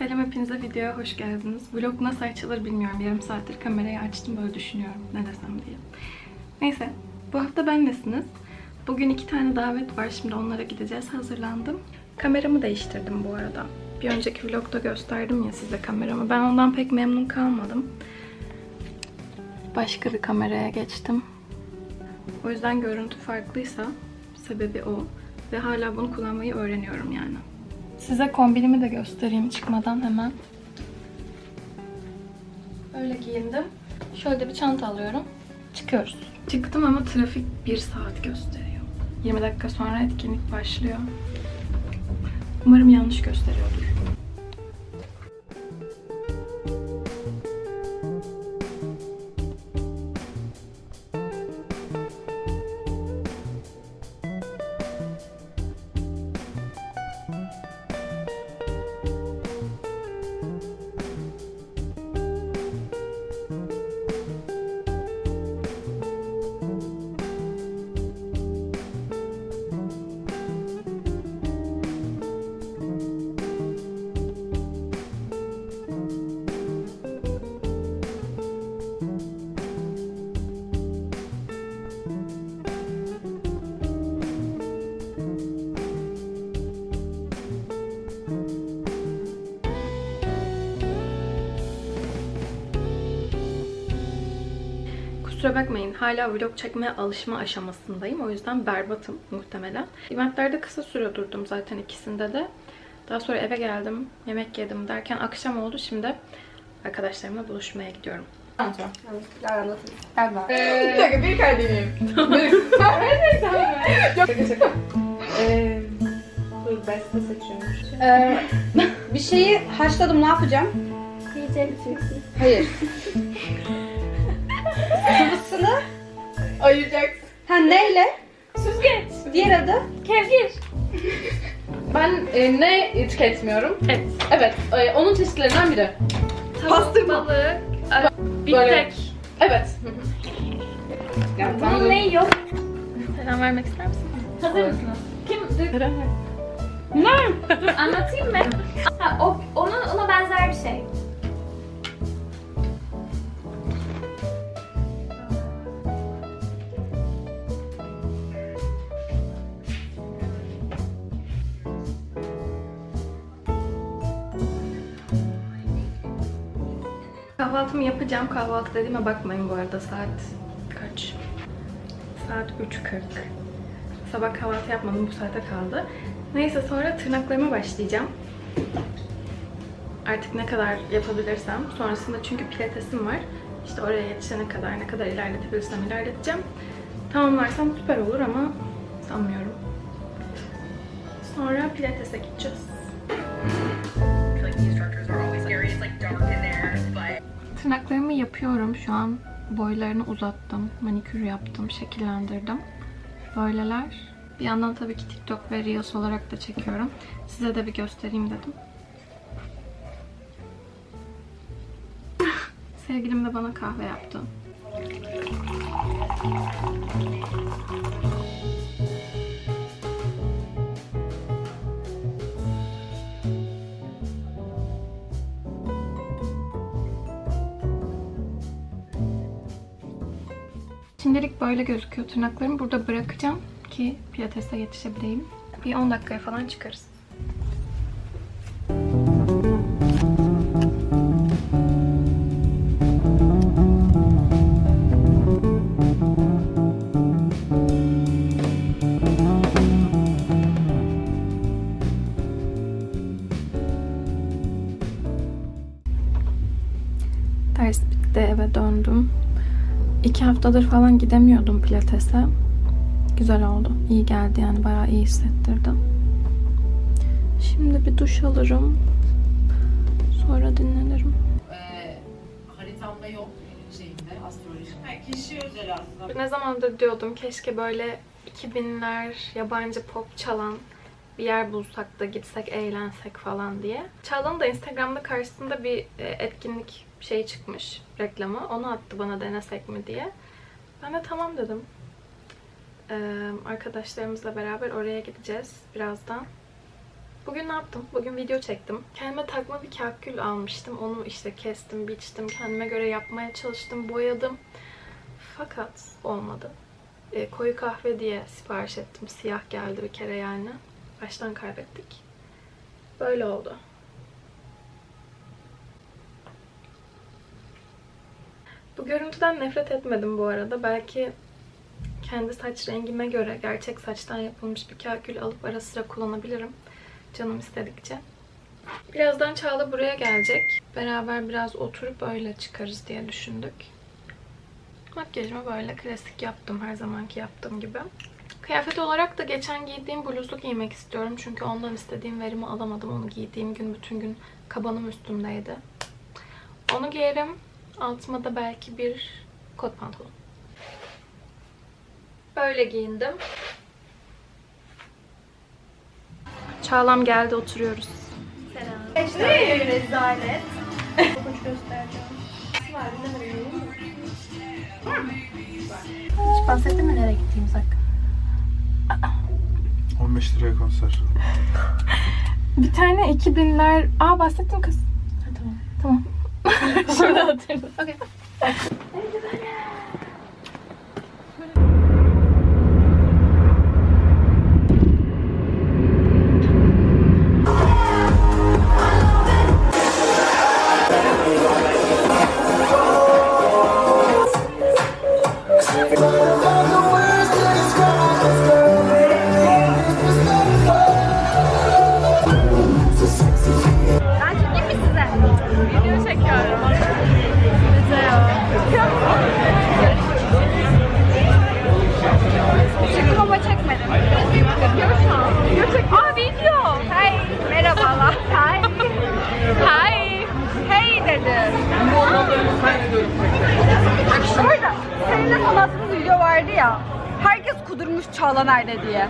Selam hepinize videoya hoş geldiniz. Vlog nasıl açılır bilmiyorum. Yarım saattir kamerayı açtım böyle düşünüyorum ne desem diye. Neyse bu hafta benlesiniz. Bugün iki tane davet var şimdi onlara gideceğiz. Hazırlandım. Kameramı değiştirdim bu arada. Bir önceki vlogda gösterdim ya size kameramı. Ben ondan pek memnun kalmadım. Başka bir kameraya geçtim. O yüzden görüntü farklıysa sebebi o. Ve hala bunu kullanmayı öğreniyorum yani. Size kombinimi de göstereyim çıkmadan hemen. Böyle giyindim. Şöyle bir çanta alıyorum. Çıkıyoruz. Çıktım ama trafik 1 saat gösteriyor. 20 dakika sonra etkinlik başlıyor. Umarım yanlış gösteriyordur. Kusura bakmayın hala vlog çekmeye alışma aşamasındayım. O yüzden berbatım muhtemelen. Eventlerde kısa süre durdum zaten ikisinde de. Daha sonra eve geldim, yemek yedim derken akşam oldu. Şimdi arkadaşlarımla buluşmaya gidiyorum. Bir dakika bir kere deneyeyim. Yok şaka şaka. Ee, dur beste seçiyorum. Ee, bir şeyi haşladım ne yapacağım? Yiyeceksin. Hayır. Sıvısını Ayıracaksın. ha neyle? Süzgeç. Diğer adı? Kevgir. Ben e, ne tüketmiyorum? Et. Evet, e, onun çeşitlerinden biri. Pastırma. Balık. Böyle- Biftek. Evet. Ya, Bunun neyi yok? Selam vermek ister misin? Hazır mısınız? Kim? Dur, ver. dur anlatayım mı? Ha, o, Kahvaltımı yapacağım. Kahvaltı dediğime bakmayın bu arada. Saat kaç? Saat 3.40. Sabah kahvaltı yapmadım. Bu saate kaldı. Neyse sonra tırnaklarıma başlayacağım. Artık ne kadar yapabilirsem. Sonrasında çünkü pilatesim var. İşte oraya yetişene kadar ne kadar ilerletebilirsem ilerleteceğim. Tamamlarsam süper olur ama sanmıyorum. Sonra pilatese gideceğiz. Tırnaklarımı yapıyorum şu an. Boylarını uzattım. Manikür yaptım. Şekillendirdim. Böyleler. Bir yandan tabii ki TikTok ve Reels olarak da çekiyorum. Size de bir göstereyim dedim. Sevgilim de bana kahve yaptı. Şimdilik böyle gözüküyor tırnaklarım. Burada bırakacağım ki pilatese yetişebileyim. Bir 10 dakikaya falan çıkarız. Ders bitti eve döndüm. İki haftadır falan gidemiyordum pilatese. Güzel oldu. İyi geldi yani bayağı iyi hissettirdim. Şimdi bir duş alırım. Sonra dinlenirim. Ee, haritamda yok şeyinde astrolojik. kişi özel aslında. Ne zamandır diyordum keşke böyle 2000'ler yabancı pop çalan bir yer bulsak da gitsek eğlensek falan diye. Çağla'nın da Instagram'da karşısında bir e, etkinlik şey çıkmış reklamı. Onu attı bana denesek mi diye. Ben de tamam dedim. Ee, arkadaşlarımızla beraber oraya gideceğiz birazdan. Bugün ne yaptım? Bugün video çektim. Kendime takma bir kakül almıştım. Onu işte kestim, biçtim. Kendime göre yapmaya çalıştım, boyadım. Fakat olmadı. E, koyu kahve diye sipariş ettim. Siyah geldi bir kere yani. Baştan kaybettik. Böyle oldu. Bu görüntüden nefret etmedim bu arada. Belki kendi saç rengime göre gerçek saçtan yapılmış bir kakül alıp ara sıra kullanabilirim. Canım istedikçe. Birazdan Çağla buraya gelecek. Beraber biraz oturup öyle çıkarız diye düşündük. Makyajımı böyle klasik yaptım her zamanki yaptığım gibi. Kıyafet olarak da geçen giydiğim bluzu giymek istiyorum. Çünkü ondan istediğim verimi alamadım. Onu giydiğim gün bütün gün kabanım üstümdeydi. Onu giyerim. Altıma da belki bir kot pantolon. Böyle giyindim. Çağlam geldi oturuyoruz. Hiç bahsettin mi nereye gittiğimiz hakkında? 15 liraya konser. Bir tane 2000'ler... Aa bahsettim kız. tamam. Tamam. Okay. Vardı ya. Herkes kudurmuş Çağla nerede diye.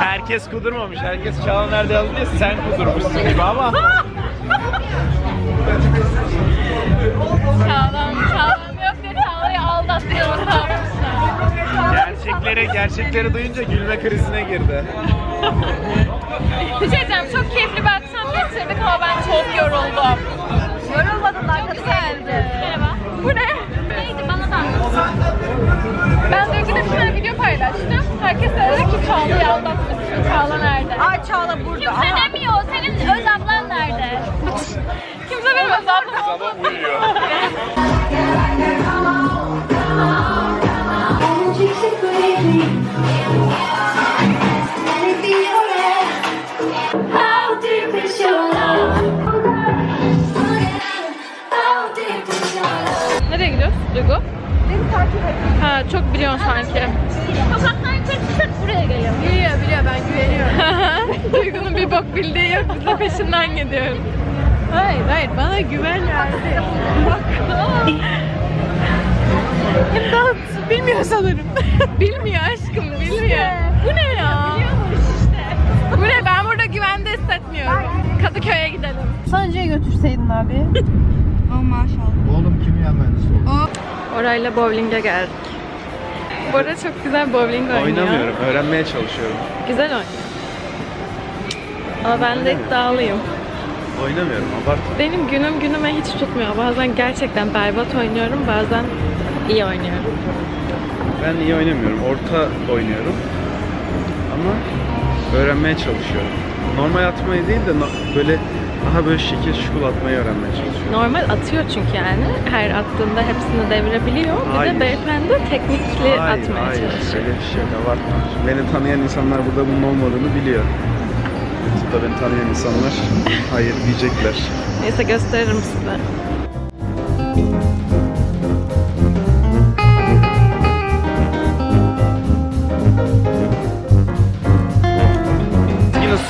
Herkes kudurmamış. Herkes Çağla nerede yazdı diye sen kudurmuşsun gibi ama. Çağlam, çağlam yok diye Çağla'yı aldattığımı sanmışlar. Gerçekleri, gerçekleri duyunca gülme krizine girdi. Bir şey diyeceğim, çok keyifli bir akşam geçirdik ama ben çok yoruldum. Yorulmadın kadın güzeldi. Merhaba. Bu ne? Paylaştım. Herkes de dedi ki Çağla'yı aldatmışsın. Çağla nerede? Ay Çağla burada. Kimse Aha. demiyor. Senin öz ablan nerede? Kimse benim öz ablam uyuyor. Nereye gidiyoruz Duygu? Beni takip et. Ha çok biliyorsun sanki. Sokaktan tek tek buraya geliyor. Biliyor biliyor ben güveniyorum. Duygu'nun bir bok bildiği yok. Biz de peşinden gidiyoruz. hayır hayır bana güven yani. İmdat. Bilmiyor sanırım. Bilmiyor aşkım bilmiyor. Bu ne ya? Bu ne? Ben burada güvende hissetmiyorum. Kadıköy'e gidelim. Sancı'ya götürseydin abi. Oğlum kimya mühendisi oldu. Orayla bowling'e geldik. Arada çok güzel bowling oynuyor. Oynamıyorum. Öğrenmeye çalışıyorum. Güzel oynuyor. Ama ben de iddialıyım. Oynamıyorum. Abart. Benim günüm günüme hiç tutmuyor. Bazen gerçekten berbat oynuyorum, bazen iyi oynuyorum. Ben iyi oynamıyorum. Orta oynuyorum. Ama öğrenmeye çalışıyorum. Normal atmayı değil de no- böyle daha böyle şekil şukul atmayı öğrenmeye çalışıyorum. Normal atıyor çünkü yani. Her attığında hepsini devirebiliyor. Bir Hayır. de beyefendi teknikli Hayır, atmaya hayır. çalışıyor. Öyle bir şey yok. Abartma. Beni tanıyan insanlar burada bunun olmadığını biliyor. YouTube'da beni tanıyan insanlar hayır diyecekler. Neyse gösteririm size.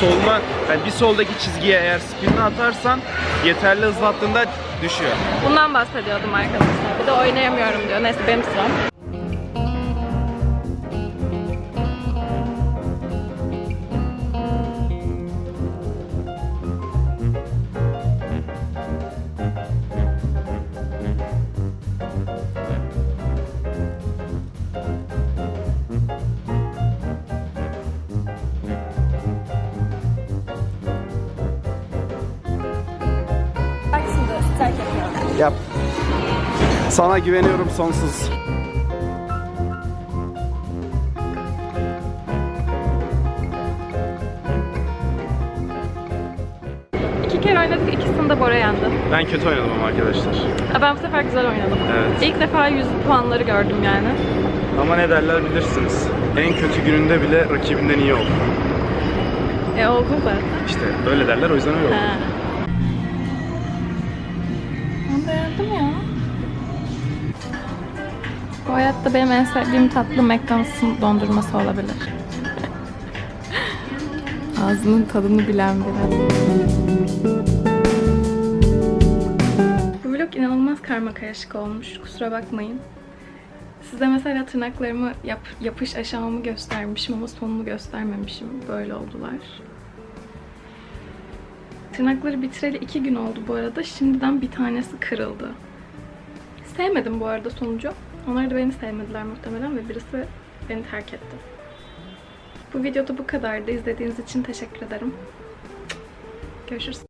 Soluna, yani bir soldaki çizgiye eğer spinini atarsan yeterli hızlattığında düşüyor. Bundan bahsediyordum arkadaşlar. Bir de oynayamıyorum diyor. Neyse benim sıram. Yap. Sana güveniyorum sonsuz. İki kere oynadık, ikisinde de Bora yendi. Ben kötü oynadım ama arkadaşlar. Aa, Ben bu sefer güzel oynadım. Evet. İlk defa yüz puanları gördüm yani. Ama ne derler bilirsiniz. En kötü gününde bile rakibinden iyi ol. E oldu zaten. İşte öyle derler o yüzden öyle oldu. Ha. Beğendim ya. Bu hayatta benim en sevdiğim tatlı McDonald's'ın dondurması olabilir. Ağzının tadını bilen biri. Bu vlog inanılmaz karma karışık olmuş. Kusura bakmayın. Size mesela tırnaklarımı yap, yapış aşamamı göstermişim ama sonunu göstermemişim. Böyle oldular. Tırnakları bitireli iki gün oldu bu arada. Şimdiden bir tanesi kırıldı. Sevmedim bu arada sonucu. Onlar da beni sevmediler muhtemelen ve birisi beni terk etti. Bu videoda bu kadardı. İzlediğiniz için teşekkür ederim. Görüşürüz.